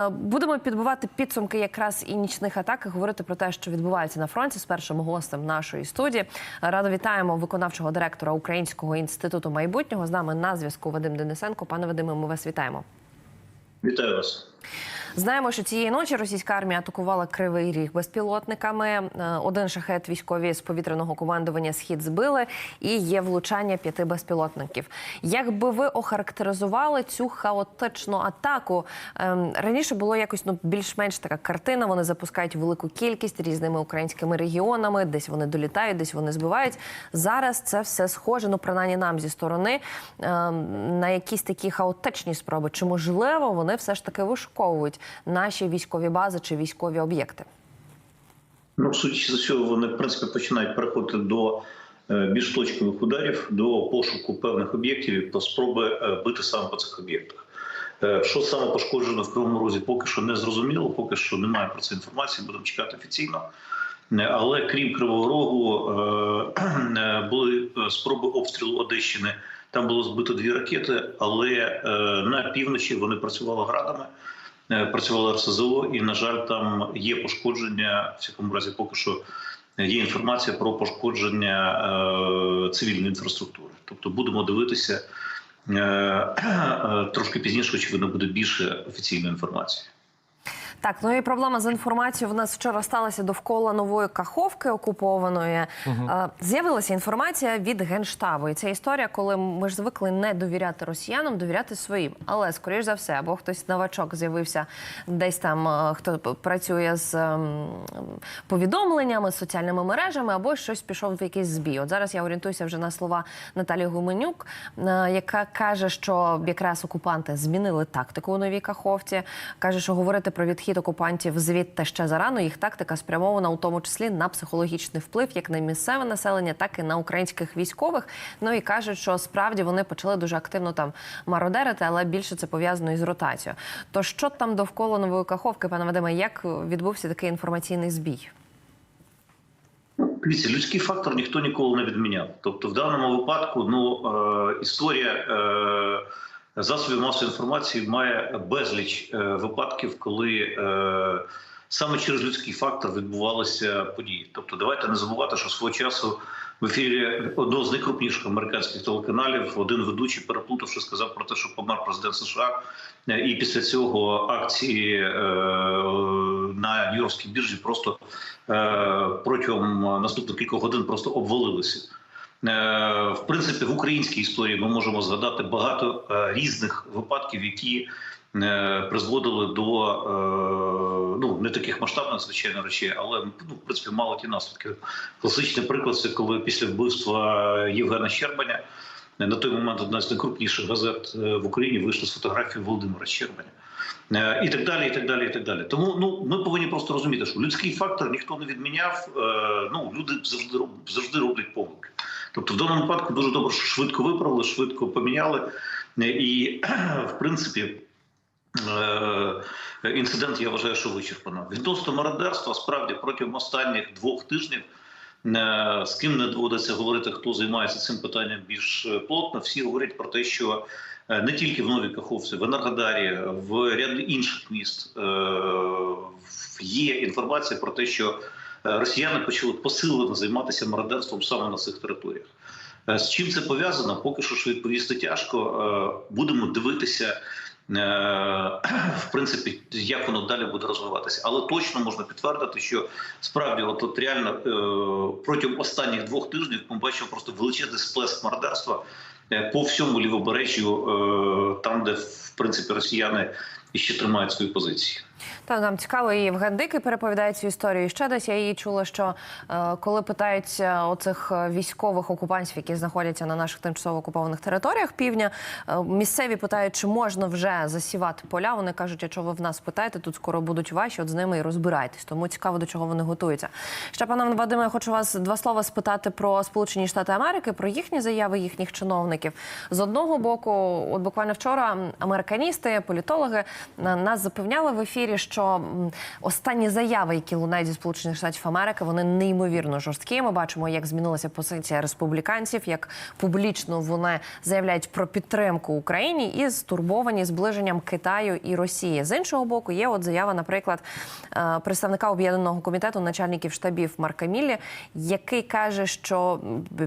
Е, Будемо підбивати підсумки якраз і нічних атак, і говорити про те, що відбувається на фронті з першим гостем нашої студії. Радо вітаємо виконавчого директора Українського інституту майбутнього. З нами на зв'язку Вадим Денисенко. Пане Вадиме, ми вас вітаємо. Вітаю вас. Знаємо, що цієї ночі російська армія атакувала кривий ріг безпілотниками. Е, Один шахет військові з повітряного командування схід збили, і є влучання п'яти безпілотників. Як би ви охарактеризували цю хаотичну атаку? Ем, Раніше було якось ну більш-менш така картина. Вони запускають велику кількість різними українськими регіонами, десь вони долітають, десь вони збивають. Зараз це все схоже, ну принаймні нам зі сторони ем, на якісь такі хаотичні спроби. Чи можливо вони все ж таки вишуковують наші військові бази чи військові об'єкти? Ну, судячи з цього, вони в принципі починають переходити до е, більш точкових ударів, до пошуку певних об'єктів та спроби е, бити саме по цих об'єктах. Е, Що саме пошкоджено в Кривому Розі, поки що не зрозуміло, поки що немає про це інформації, будемо чекати офіційно. Але крім Кривого Рогу, були спроби обстрілу Одещини. Там було збито дві ракети, але на півночі вони працювали градами. Е, працювало РСЗО, і на жаль, там є пошкодження. В всякому разі, поки що є інформація про пошкодження е, цивільної інфраструктури. Тобто будемо дивитися е, трошки пізніше, очевидно, буде більше офіційної інформації. Так, ну і проблема з інформацією в нас вчора сталася довкола нової каховки окупованої. Е, З'явилася інформація від генштабу. І це історія, коли ми ж звикли не довіряти росіянам, довіряти своїм. Але скоріш за все, або хтось новачок з'явився десь там, е, хто працює з ем, повідомленнями, з соціальними мережами, або щось пішов в якийсь збій. От зараз я орієнтуюся вже на слова Наталії Гуменюк, е, яка каже, що якраз окупанти змінили тактику у новій каховці. каже, що говорити про відхід окупантів звідти ще зарано. Їх тактика спрямована у тому числі на психологічний вплив як на місцеве населення, так і на українських військових. Ну і кажуть, що справді вони почали дуже активно там мародерити, але більше це пов'язано із ротацією. То що там довкола нової каховки, пане Вадиме, як відбувся такий інформаційний збій? Дивіться, людський фактор ніхто ніколи не відміняв. Тобто, в даному випадку, ну е, історія е, засобів масової інформації має безліч е, випадків, коли е, саме через людський фактор відбувалися події. Тобто, давайте не забувати, що свого часу в ефірі одного з найкрупніших американських телеканалів один ведучий, переплутавши, сказав про те, що помер президент США. Е, І після цього акції на Нью-Йоркській біржі просто протягом наступних кількох годин просто обвалилися. Е, В принципі, в українській історії ми можемо згадати багато е, різних випадків, які е, призводили до ну не таких масштабних звичайно речей, але ну, в принципі мало ті наслідки. Класичний приклад це коли після вбивства Євгена Щербаня на той момент одна з найкрупніших газет в Україні вийшла з фотографією Володимира Щербаня. І так далі, і так далі, і так далі. Тому ну ми повинні просто розуміти, що людський фактор ніхто не відміняв. Ну люди завжди завжди роблять помилки. Тобто, в даному випадку дуже добре, що швидко виправили, швидко поміняли. І в принципі. е, Інцидент я вважаю, що вичерпано. Відносно мародерства, справді протягом останніх двох тижнів е, з ким не доводиться говорити, хто займається цим питанням більш е, плотно. Всі говорять про те, що не тільки в Новій Каховці, в Енергодарі, в ряді інших міст є інформація про те, що росіяни почали посилено займатися мародерством саме на цих територіях. Е, З чим це пов'язано? Поки що ж відповісти тяжко. Е, Будемо дивитися, е, в принципі, як воно далі буде розвиватися. Але точно можна підтвердити, що справді, от, от реально е, протягом останніх двох тижнів ми бачимо просто величезний сплеск мародерства е, по всьому лівобережжю, е, там, де в принципі росіяни ще тримають свої позиції. Та нам цікаво, і Євген Дикий переповідає цю історію. Ще десь я її чула, що е, коли питаються оцих е, військових окупантів, які знаходяться на наших тимчасово окупованих територіях півдня, е, місцеві питають, чи можна вже засівати поля. Вони кажуть, якщо ви в нас питаєте, тут скоро будуть ваші, от з ними і розбирайтесь. Тому цікаво, до чого вони готуються. Ще пане Вадиме, я хочу вас два слова спитати про Сполучені Штати Америки, про їхні заяви їхніх чиновників. З одного боку, от буквально вчора американісти, політологи нас запевняли в ефірі, що останні заяви, які лунають зі сполучених штатів Америки, вони неймовірно жорсткі. Ми бачимо, як змінилася позиція республіканців, як публічно вони заявляють про підтримку Україні і стурбовані зближенням Китаю і Росії. З іншого боку, є от заява, наприклад, е, представника об'єднаного комітету начальників штабів Марка Міллі, який каже, що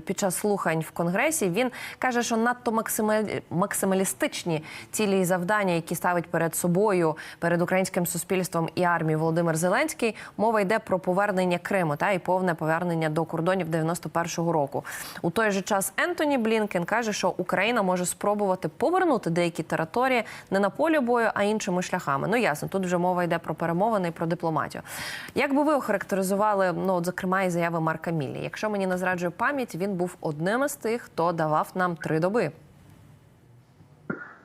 під час слухань в конгресі він каже, що надто максималі- максималістичні цілі і завдання, які ставить перед собою, перед українським суспільством і армією Володимир Зеленський. Мова йде про повернення Криму та і повне повернення до кордонів 91-го року. У той же час Ентоні Блінкен каже, що Україна може спробувати повернути деякі території не на полі бою, а іншими шляхами. Ну ясно, тут вже мова йде про перемовини і про дипломатію. Як би ви охарактеризували, ну от, зокрема, і заяви Марка Міллі? Якщо мені не зраджує пам'ять, він був одним із тих, хто давав нам три доби.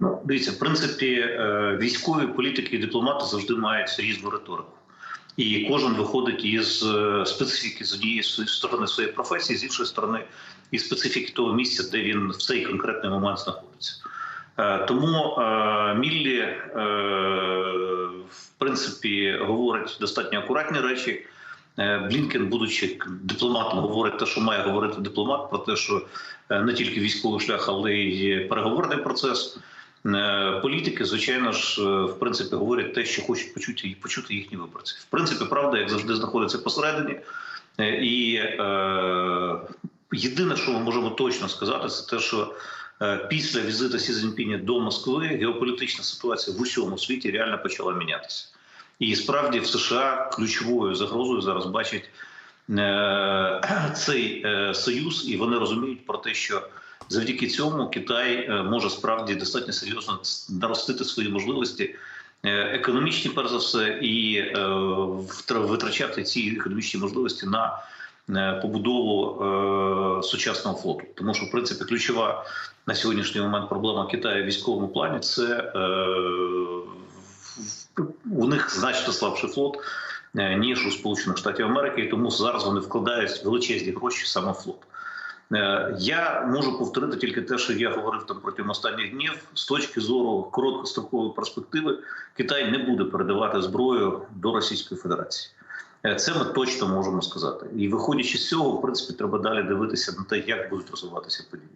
Ну, дивіться, в принципі, е, військові політики і дипломати завжди мають різну риторику. І кожен виходить із е, специфіки з однієї сторони своєї професії, з іншої сторони, із специфіки того місця, де він в цей конкретний момент знаходиться. Е, Тому Міллі, в принципі, говорить достатньо акуратні речі. Блінкен, будучи дипломатом, говорить те, що має говорити дипломат, про те, що не тільки військовий шлях, але й переговорний процес. Е, Політики, звичайно ж, е, в принципі, говорять те, що хочуть почути почути їхні виборці. В принципі, правда, як завжди, знаходиться посередині. Е, І е, єдине, що ми можемо точно сказати, це те, що після візиту Сі Цзіньпіня до Москви геополітична ситуація в усьому світі реально почала мінятися. І справді в США ключовою загрозою зараз бачать е, цей е, союз, і вони розуміють про те, що завдяки цьому Китай е, може справді достатньо серйозно наростити свої можливості. е, Економічні, перш за все, і е, витрачати ці економічні можливості на побудову сучасного флоту, тому що в принципі ключова на сьогоднішній момент проблема Китаю в військовому плані це у них значно слабший флот ніж у Сполучених Штатів Америки, і тому зараз вони вкладають величезні гроші саме в флот. Е, Я можу повторити тільки те, що я говорив там протягом останніх днів. З точки зору короткострокової перспективи, Китай не буде передавати зброю до Російської Федерації. Е, Це ми точно можемо сказати. І виходячи з цього, в принципі, треба далі дивитися на те, як будуть розвиватися події.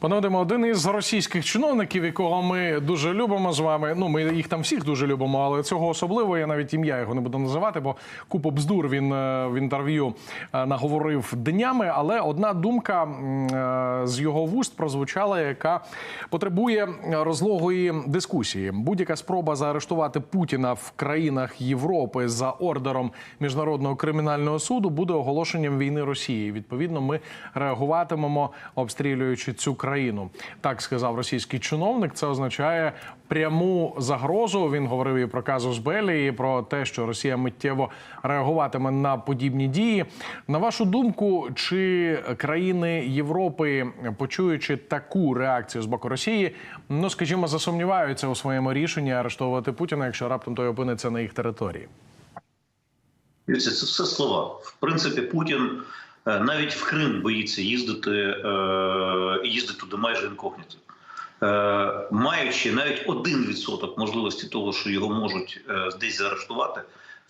Пане Вадиме, один із російських чиновників, якого ми дуже любимо з вами. Ну, ми їх там всіх дуже любимо, але цього особливо я навіть ім'я його не буду називати, бо купу бздур він е, в інтерв'ю е, наговорив днями. Але одна думка е, з його вуст прозвучала, яка потребує розлогої дискусії. Будь-яка спроба заарештувати Путіна в країнах Європи за ордером міжнародного кримінального суду буде оголошенням війни Росії. Відповідно, ми реагуватимемо, обстрілюючи цю країну. Так сказав російський чиновник. Це означає пряму загрозу. Він говорив і про казус Белі, і про те, що Росія миттєво реагуватиме на подібні дії. На вашу думку, чи країни Європи, почуючи таку реакцію з боку Росії, ну скажімо, засумніваються у своєму рішенні арештовувати Путіна, якщо раптом той опиниться на їх території? Це все слова. В принципі, Путін навіть в Крим боїться їздити е, і їздить туди майже інкогніто. Е, маючи навіть один відсоток можливості того, що його можуть е, десь заарештувати,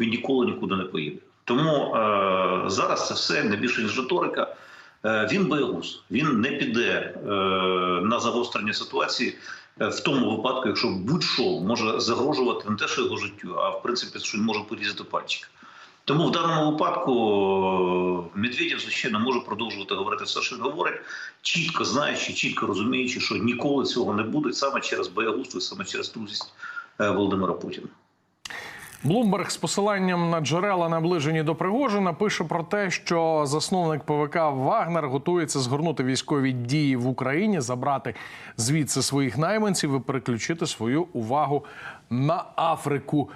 він ніколи нікуди не поїде. Тому е, зараз це все не більше ніж риторика. Е, він боягуз, він не піде е, на загострення ситуації е, в тому випадку, якщо будь-що може загрожувати не те, що його життю, а в принципі, що він може порізати пальчик. Тому в даному випадку е, Медведєв, звичайно, може продовжувати говорити все, що він говорить, чітко знаючи, чітко розуміючи, що ніколи цього не буде саме через боягузтво, саме через друзість е, Володимира Путіна. Блумберг з посиланням на джерела, наближені до Пригожина, пише про те, що засновник ПВК Вагнер готується згорнути військові дії в Україні, забрати звідси своїх найманців і переключити свою увагу на Африку.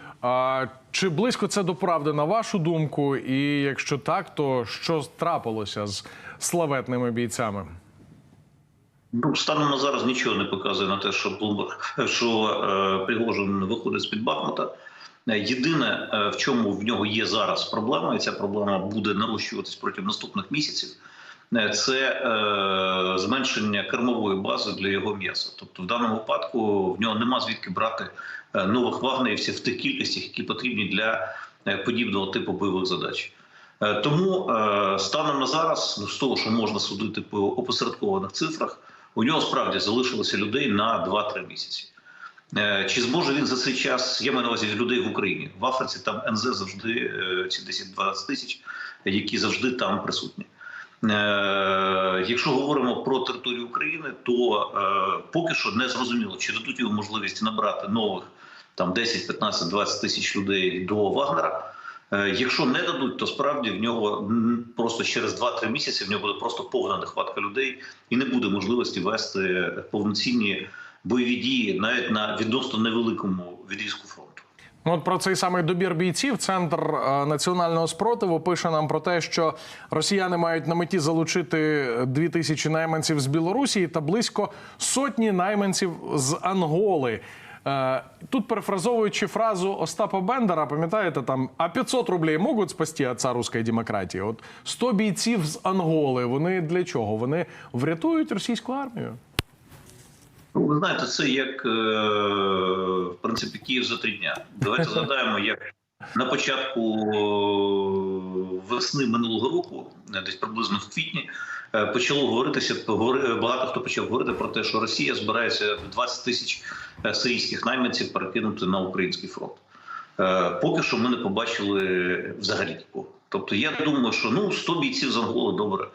Чи близько це до правди на вашу думку? І якщо так, то що трапилося з славетними бійцями? Ну, станом на зараз нічого не показує на те, що Блумберг, що е, Пригожин виходить з під Бахмута. Єдине, е, в чому в нього є зараз проблема, і ця проблема буде нарощуватись протягом наступних місяців. е, Це е, зменшення кермової бази для його м'яса. Тобто, в даному випадку в нього нема звідки брати е, нових вагнерівців в тих кількостях, які потрібні для подібного типу бойових задач. Тому станом на зараз, ну з того, що можна судити по опосередкованих цифрах, у нього справді залишилося людей на 2-3 місяці. Е, Чи зможе він за цей час, я маю на увазі людей в Україні, в Африці там НЗ завжди е, ці 10-12 тисяч, які завжди там присутні. Е, Якщо говоримо про територію України, то поки що не зрозуміло, чи дадуть йому можливість набрати нових там 10, 15, 20 тисяч людей до Вагнера. Е, Якщо не дадуть, то справді в нього просто через 2-3 місяці в нього буде просто повна нехватка людей і не буде можливості вести повноцінні бойові дії навіть на відносно невеликому відрізку фронту. Ну, От про цей самий добір бійців центр е, національного спротиву пише нам про те, що росіяни мають на меті залучити дві тисячі найманців з Білорусі та близько сотні найманців з Анголи. Е, Тут перефразовуючи фразу Остапа Бендера, пам'ятаєте там, а 500 рублей можуть спасти отца руської демократії? От 100 бійців з Анголи. Вони для чого? Вони врятують російську армію? Ну, ви знаєте, це як е, в принципі Київ за три дня. Давайте згадаємо, як на початку е, весни минулого року, десь приблизно в квітні, почало говоритися багато хто почав говорити про те, що Росія збирається 20 тисяч сирійських найманців перекинути на український фронт. Е, Поки що ми не побачили взагалі такого. Тобто, я думаю, що ну 100 бійців з Анголи добре.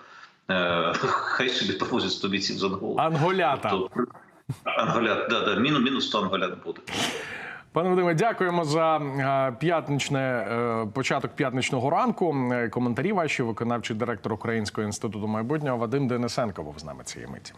Е, Хай собі привозять 100 бійців з Анголи. Анголята. Тобто, Анголят, да, да, мінус, мінус 100 анголят буде. Пане Вадиме, дякуємо за е, п'ятничне е, початок п'ятничного ранку. Е, Коментарі ваші виконавчий директор Українського інституту майбутнього Вадим Денисенко був з нами цієї миті.